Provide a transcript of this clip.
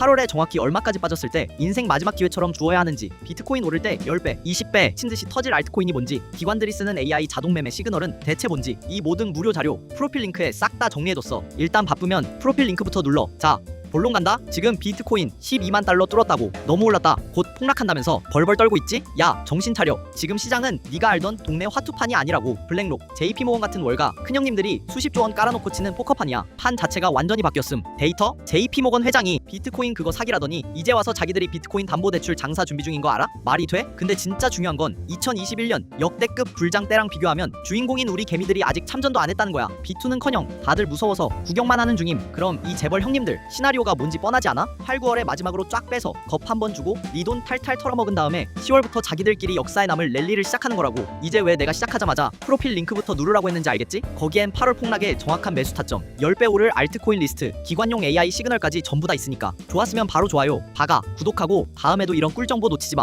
8월에 정확히 얼마까지 빠졌을 때 인생 마지막 기회처럼 주어야 하는지 비트코인 오를 때 10배, 20배 친듯이 터질 알트코인이 뭔지 기관들이 쓰는 AI 자동 매매 시그널은 대체 뭔지 이 모든 무료 자료 프로필 링크에 싹 다 정리해뒀어. 일단 바쁘면 프로필 링크부터 눌러. 자, 본론 간다? 지금 비트코인 12만 달러 뚫었다고 너무 올랐다 곧 폭락한다면서 벌벌 떨고 있지? 야 정신 차려 지금 시장은 네가 알던 동네 화투판이 아니라고 블랙록, JP모건 같은 월가 큰형님들이 수십조 원 깔아놓고 치는 포커판이야 판 자체가 완전히 바뀌었음 데이터? JP모건 회장이 비트코인 그거 사기라더니 이제 와서 자기들이 비트코인 담보대출 장사 준비 중인 거 알아? 말이 돼? 근데 진짜 중요한 건 2021년 역대급 불장 때랑 비교하면 주인공인 우리 개미들이 아직 참전도 안 했다는 거야 비투는커녕 다들 무서워서 구경만 하는 중임 그럼 이 재벌 형님들 시나리오 가 뭔지 뻔하지 않아? 8, 9월에 마지막으로 쫙 빼서 겁 한 번 주고 네 돈 탈탈 털어먹은 다음에 10월부터 자기들끼리 역사에 남을 랠리를 시작하는 거라고 이제 왜 내가 시작하자마자 프로필 링크부터 누르라고 했는지 알겠지? 거기엔 8월 폭락의 정확한 매수 타점 10배 오를 알트코인 리스트 기관용 AI 시그널까지 전부 다 있으니까 좋았으면 바로 좋아요 박아 구독하고 다음에도 이런 꿀 정보 놓치지 마